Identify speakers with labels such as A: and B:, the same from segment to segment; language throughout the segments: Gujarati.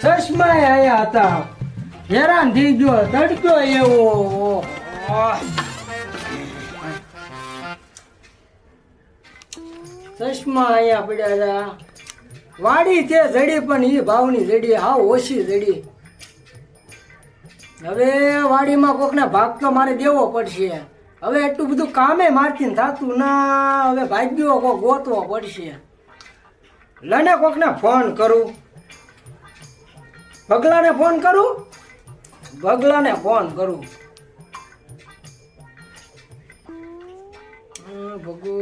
A: ચશ્મા આયા થઈ ગયો ચશ્મા વાડી છે જડી, પણ એ ભાવની જડી, હાવ ઓછી જડી. હવે વાડીમાં કોકને ભાગ તો મારે દેવો પડશે. હવે એટલું બધું કામે મારથી થતું ના. હવે ભાગ્યો કોક ગોતવો પડશે. લને કોકને ફોન કરું? બગલાને ફોન કરું? બગલાને ફોન કરું. ભગો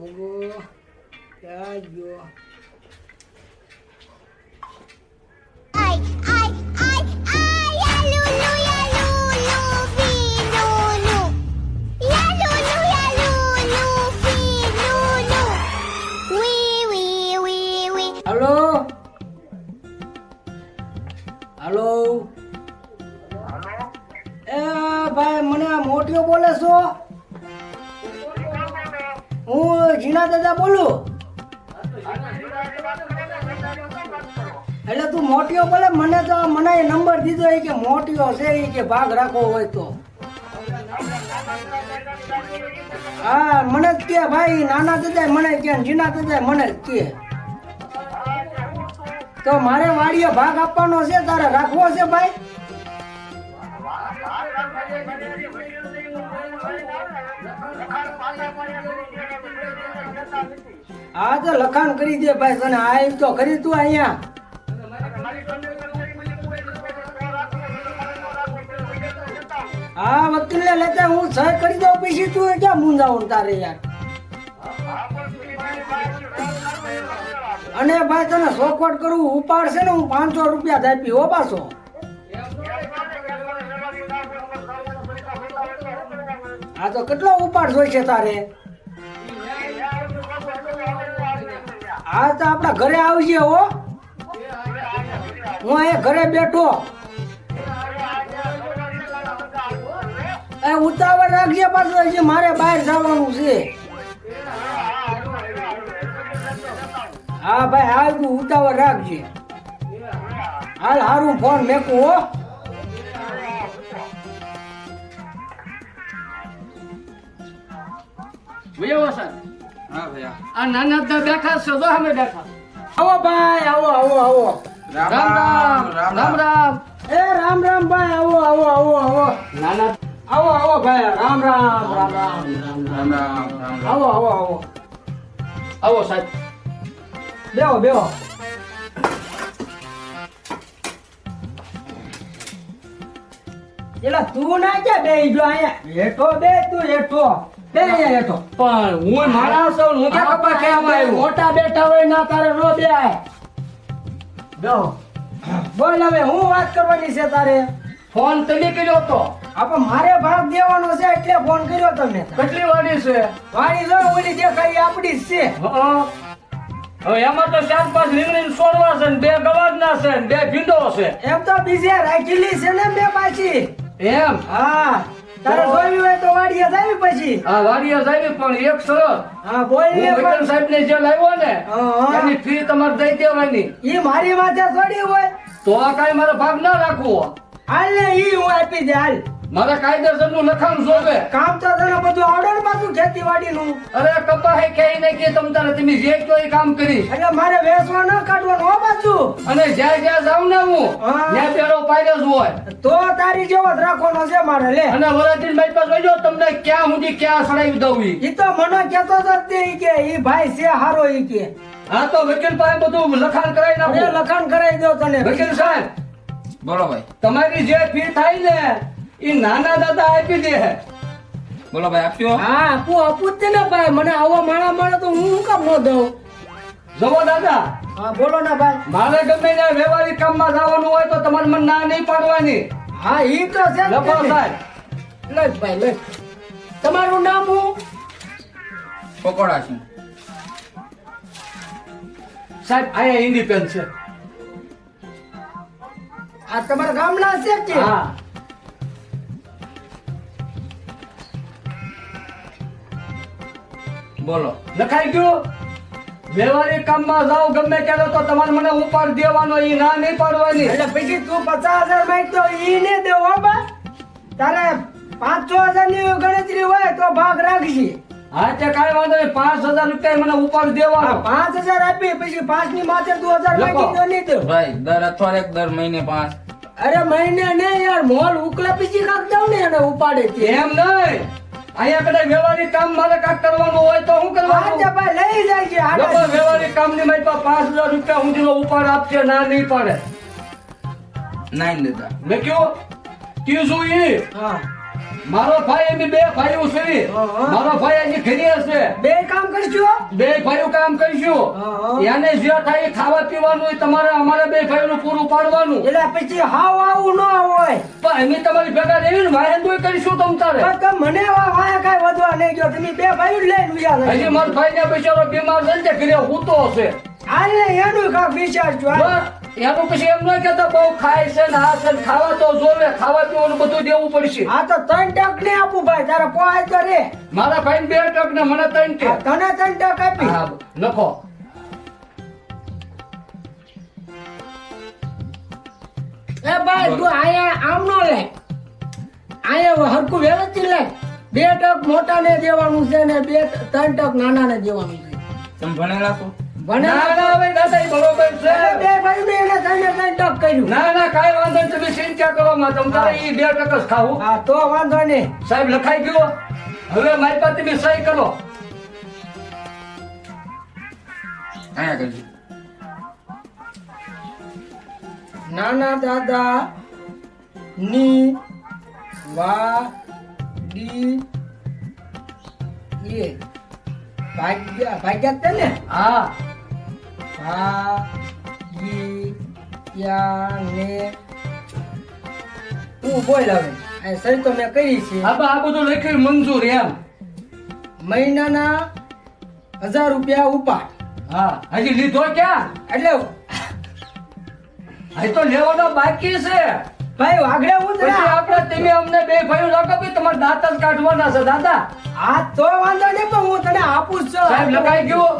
A: ભગો ક્યાં ગયો? દાદા બોલું એટલે તું મોટીઓ બોલે મને તો મને એ નંબર દીધો એ કે મોટીઓ છે એ કે ભાગ રાખવો હોય તો હા મને જ કે ભાઈ નાના દાદા મને કે જીના દાદા મને જ કે તો મારે વાડીએ ભાગ આપવાનો છે તારે રાખવો છે ભાઈ હા તો લખાણ કરી દે ભાઈ, તને આ તો કરી તું અહીંયા. હા વકીલને લેતા હું સહી કરી દઉં પછી તું ક્યાં મૂંઝાવું તારે યાર? અને ભાઈ, તને સોખવટ કરું ઉપાડશે ને, હું પાંચસો રૂપિયા આપી, હો પાછો. હા તો કેટલો ઉપાડ જોઈશે તારે? હા, તો આપણા ઘરે આવજે હો. હું અહીંયા ઘરે બેઠો. એ ઉતાવળ રાખજે પાછું હજી મારે બહાર જવાનું છે. હા, ભાઈ, હાલ તું ઉતાવળ રાખજે. હાલ હારું ફોન મેકું, હો.
B: ભૈયા સર
C: હા ભયા
B: આ નાના તો બેઠા છો તો અમે બેઠા.
A: આવો ભાઈ આવો આવો આવો.
B: રામ રામ રામ રામ રામ
A: એ રામ રામ ભાઈ આવો આવો આવો આવો.
B: નાના
A: આવો આવો ભાઈ રામ રામ રામ રામ.
C: રામ રામ
A: આવો આવો આવો.
B: આવો
A: તું ના કે બે જો અહીંયા? હેઠો બે તું હેઠો.
B: પણ હું માણસ છું હું ક્યાં કપા કહેવા આવ્યો?
A: મોટા બેઠા હોય ના તારે નો બે બેહો. બોલ હવે હું વાત કરવાની છે તારે?
B: ફોન તમે કર્યો તો
A: આપણ મારે ભાગ દેવાનો છે એટલે ફોન કર્યો તમને.
B: કેટલી વાડી છે?
A: વાણી જો ઓલી દેખાય આપડી જ છે.
B: હવે એમાં તો ચાર પાંચ લીંગડી છોડવા છે ને બે ગવાજના છે ને બે ભીંડો છે.
A: એમ તો બીજે રાખેલી છે ને બે પાછી.
B: એમ?
A: હા. તારે
B: તો-
A: હોય તો વાડીએ જાવી પછી.
B: આ વાડીએ જાવી પણ એક સરસ
A: હા બોલ
B: હું
A: ને
B: વકીલ સાહેબ ને જે લાવ્યો ને
A: હા, હા.
B: એની ફી તમારે દઈ દેવાની.
A: ઈ મારી માથે થોડી હોય.
B: તો આ કાઈ મારો ભાગ ના રાખવો.
A: હાલ ને ઈ હું આપી દે હાલ.
B: મારે કાયદેસરનું લખાણ જોવે
A: કામ તો તને બધું આવડે પાછું ખેતીવાડી નું
B: અરે કપા હે કે ને કે તમ તારે તમે જે તો એ કામ કરી
A: એટલે મારે વેચવા ન કાઢવાનું નો પાછું
B: અને જ્યાં જ્યાં જાઉં ને હું ત્યાં પેલો પાયદો જ હોય.
A: તો તારી જેવો જ રાખવાનો છે મારે લે.
B: અને વરાજીન ભાઈ પાસે જોજો તમને ક્યાં સુધી ક્યાં સડાવી દઉં ઈ.
A: તો મને કેતો જ તે ઈ કે ઈ ભાઈ છે હારો ઈ કે.
B: હા તો વકીલ પાસે બધું લખાણ કરાવી નાખો.
A: લખાણ કરાવી દો તને.
B: વકીલ સાહેબ.
C: બોલો ભાઈ.
B: તમારી જે ફી થાય ને એ નાના દાદા આપી દે
C: બોલો ભાઈ આપ્યો
A: હા આપું આપું જ ને ભાઈ. મને આવો માણા મળે તો હું શું કામ ન દઉં
B: જવો દાદા.
A: હા બોલો ના ભાઈ.
B: મારે ગમે ત્યાં વ્યવહારિક કામમાં જવાનું હોય તો તમારે મને ના નહીં પાડવાની.
A: હા ઈ તો છે
B: લખો
A: ભાઈ
B: સાહેબ.
A: લખ ભાઈ લખ તમારું નામ હું?
C: પકોડા છું.
B: સાહેબ અહીંયા ઇન્ડિપેન્ડ છે.
A: આ તમારા ગામના છે? કે
B: હા.
C: બોલો.
B: લખાઈ ગયું? વ્યવહારિક કામમાં જાઓ ગમે ત્યારે તો તમારે મને ઉપાડ દેવાનો ઈ ના નહીં પાડવાની.
A: એટલે પછી તું પચાસ હજાર માંગતો ઈ ને દેવો બા. તારે પાંચ છ હજારની ગણતરી હોય તો ભાગ રાખજે.
B: હા તે કઈ વાંધો નહીં. પાંચ હજાર રૂપિયા મને ઉપાડ
A: દેવા
B: દેવાનો
A: પાંચ હજાર આપી પછી પાંચની માથે તું હજાર. માંગી તો નહીં દઉં
C: ભાઈ દર અઠવાડિયે દર મહિને પાંચ.
A: અરે મહિને ને યાર મોલ ઉકલા પીછી કાક દઉં ને એને ઉપાડે
B: એમ નહીં. અહીંયા કદાચ વ્યવહારિક કામ મારે કાક કરવાનું હોય તો શું કરવાનું?
A: ભાઈ લઈ જાય છે
B: વ્યવહારિક કામની કામની મારી પાસે પાંચ હજાર રૂપિયા સુધીનો ઉપાડ આપશે ના નહીં પાડે.
C: નાઈન દેતા
B: મેં કયો ત્રીજું ઈ?
A: હા.
B: મારો ભાઈ એમ બે ભાઈઓ છે.
A: હા.
B: મારો ભાઈ હજી ઘરે હશે.
A: બે કામ કરજો.
B: બે ભાઈઓ કામ
A: હા.
B: કરીશું એને જે થાય ખાવા પીવાનું હોય તમારે અમારે બે ભાઈઓનું પૂરું પાડવાનું.
A: એટલે પછી હાવ આવું ન હોય.
B: પણ અમે તમારી ભેગા રહી ને વાહેંદોય કરીશું તમ તારે.
A: મને વાયા કાંઈ વધવા નહીં ગયો તમે બે ભાઈઓ લઈને ઉયા
B: હજી મારો ભાઈ ને બિચારો બીમાર છે જાય ઘરે હૂતો હશે.
A: હાલે એનું કાંક વિચારજો.
B: બસ, એનું પછી એમ ન કહેતા બહુ ખાય છે ને આ છે ને ખાવા તો જોવે ખાવા પીવાનું બધું દેવું પડશે.
A: આ તો ત્રણ ટક ને આપું ભાઈ તારે પોહાય તો રે.
B: મારા ભાઈ બે ટક ને મને ત્રણ ટક.
A: તને ત્રણ ટક આપી.
B: હા, લખો.
A: એ ભાઈ તું આયા આમ નો લે. આયા હરખું વ્યવસ્થિત લે. બે ટક મોટા ને દેવાનું છે ને બે ત્રણ ટક નાના ને દેવાનું છે.
C: તમે ભણેલા છો?
A: ભણેલા
B: ના ભાઈ દાદા બરોબર છે.
A: બે ભાઈ ને એને ત્રણે ત્રણ ટક કર્યું
B: ના ના કાંઈ વાંધો નહીં તમે ચિંતા કરો માં બે ખાવું.
A: હા તો વાંધો નહીં.
B: સાહેબ લખાઈ ગયો હવે મારી પાસે તમે સહી કરો.
C: અહીંયા કરજો
A: નાના દાદા ની વાડી એ ભાગ્યા ભાગ્યા ને?
B: હા.
A: ભાગ્યા ને તું બોલ હવે. આ સહી તો મેં કરી છે.
B: આ આ બધું લખ્યું મંજૂર એમ.
A: મહિનાના હજાર રૂપિયા ઉપાડ.
B: હા હજી લીધો ક્યાં?
A: એટલે
B: હજી તો લેવાનો બાકી છે.
A: ભાઈ
B: પછી
A: ઉતરા.
B: આપણે તમે અમને બે ભાઈઓ કે તમારે દાંત જ કાઢવાના છે દાદા.
A: આ તો વાંધો નહીં પણ હું તને આપું છું.
B: સાહેબ લખાઈ ગયું.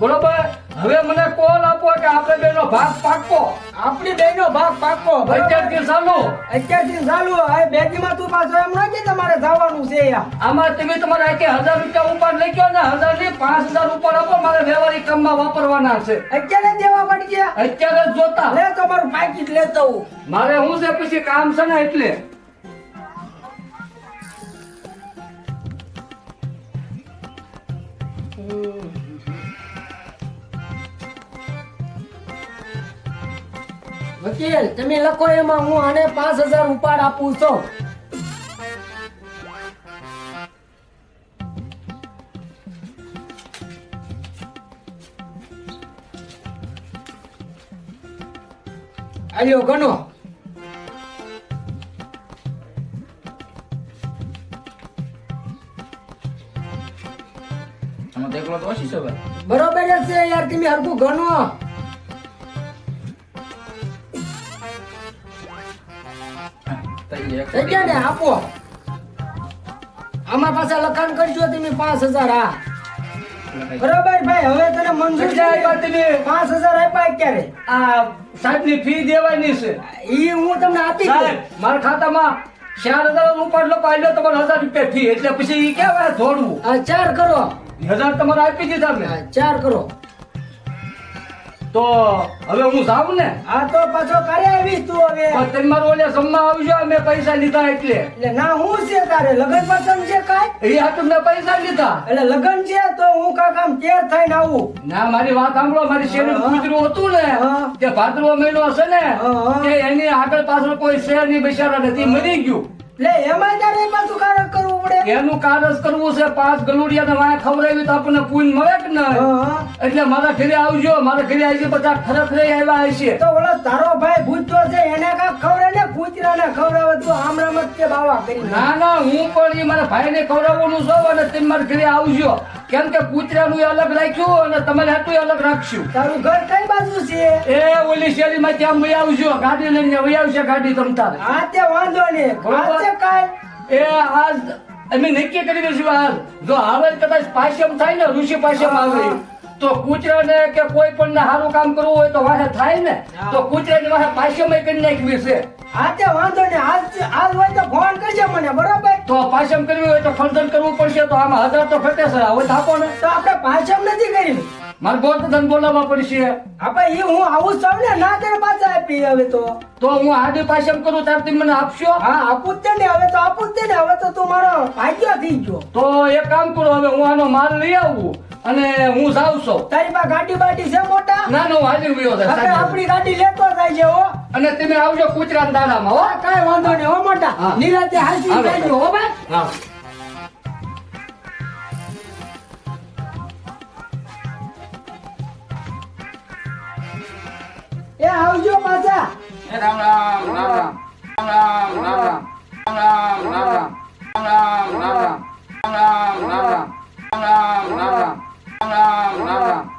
B: બરોબર? હવે મને કોલ આપો કે આપણે બેનો ભાગ પાકો
A: આપણી બેનો ભાગ પાકો?
B: અત્યારથી ચાલુ.
A: અત્યારથી ચાલુ. હવે બેગીમાં તું પાછો એમ નથી તમારે જવાનું છે
B: આમાં તમે તમારે આખી હજાર રૂપિયા ઉપર લઈ ગયો ને હજારની પાંચ હજાર ઉપર આપો મારે વ્યવહારિક કામમાં વાપરવાના છે.
A: અત્યારે દેવા પડી ગયા
B: અત્યારે જ જોતા.
A: લે તો મારું પાકીટ લેતો
B: મારે હું છે પછી કામ છે ને એટલે.
A: વકીલ તમે લખો એમાં હું આને પાંચ હજાર ઉપાડ આપું છું. આલ્યો ગણો. બરોબર છે યાર તમે હરખું ગણો.
C: થઈ ગયા
A: થઈ ગયા ને આપો. આમાં પાછા લખાણ કરજો તમે પાંચ હજાર હા. બરોબર ભાઈ હવે તને મંજૂર
B: કેટલા આપ્યા તમે?
A: પાંચ હજાર આપ્યા અત્યારે
B: આ સાહેબની ફી દેવાની છે.
A: ઈ હું તમને આપી
B: સાહેબ. મારા ખાતામાં ચાર હજાર ઉપર લોકો પાડ્યો તમારે હજાર રૂપિયા ફી. એટલે પછી એ કેવાય
A: થોડું ચાર કરો.
B: હજાર તમારે આપી દીધા મેં.
A: ચાર કરો.
B: તો હવે હું જાઉં ને?
A: આ તો પાછો કરે આવીશ તું હવે.
B: તમે મારું ઓલે સમમાં આવજો મેં પૈસા લીધા એટલે.
A: એટલે ના હું છે તારે? લગન પસંદ છે કાઈ?
B: એ હાટુ મેં પૈસા લીધા.
A: એટલે લગન છે તો હું કાક આમ તેર થઈને આવું.
B: ના મારી વાત સાંભળો મારી શેરી. કૂતરું હતું ને. તે ભાદરવો મહિનો હશે ને. તે એની આગળ પાછળ કોઈ શેરની બિચારા નથી મરી ગયું.
A: લે એમાં તારે શું કારક કરવું પડે?
B: એનું કારજ કરવું છે પાંચ ગલુડિયા ને વાય ખવડાવી તો આપણને પૂન મળે કે નહીં? એટલે મારા ઘરે આવજો મારા ઘરે આવી બધા ખરેખર આવ્યા હશે.
A: તો ઓલો તારો ભાઈ ભૂતો છે એને કા ખવડે ને કૂતરાને ખવડાવે તો આમરામ જ કે બાવા કરી
B: ના ના હું પણ એ મારા ભાઈને ખવડાવવાનું છું અને તમે મારા ઘરે આવજો. કેમ કે કૂતરાનું અલગ રાખ્યું અને તમારે હાટું અલગ રાખશું.
A: તારું ઘર કઈ બાજુ છે?
B: એ ઓલી શેરી માં ત્યાં વહી આવજો ગાડી લઈને વહી આવશે ગાડી તમ
A: હા તે વાંધો નહીં.
B: એ આજ અમે નક્કી કરી દઈશું આજ જો આવે કદાચ પાછમ થાય ને ઋષિ પાછમ આવે. તો કૂતરાને કે કોઈ પણ ને સારું કામ કરવું હોય તો વાહે થાય ને તો કૂતરાની વાહે પાછળમાં કરી નાખવી છે.
A: હા તે વાંધો નહીં. આજ આજ હોય તો ફોન કરજે મને બરોબર?
B: તો પાછમ કરવી હોય તો ફંડન કરવું પડશે તો આમાં હજાર તો ફટે છે. હવે થાપો ને.
A: તો આપણે પાછળ નથી કરી.
B: મારે ગોરધન બોલાવવા પડશે.
A: આપણે એ હું આવું સૌ ને ના કરે પાછા આપી હવે તો.
B: તો હું આડી પાછમ કરું તાર તમે મને આપશો?
A: હા આપું જ ને હવે તો આપું જ ને હવે તો તું મારો ભાગ્ય થઈ ગયો.
B: તો એક કામ કરો હવે હું આનો માલ લઈ આવું અને હું જાઉં છું.
A: તારી પાસે ગાડી બાડી છે મોટા?
B: ના ના હાજર ગયો છે
A: આપણે ગાડી લેતો જાય છે હો.
B: અને તમે આવજો કુચરા દાડામાં હો.
A: કાઈ વાંધો નહીં હો મોટા. નિરાતે
B: હાલો.
A: હો ભાઈ.
B: હા
A: 好用吗？
C: 这？天堂啦，啦啦，啦啦啦啦，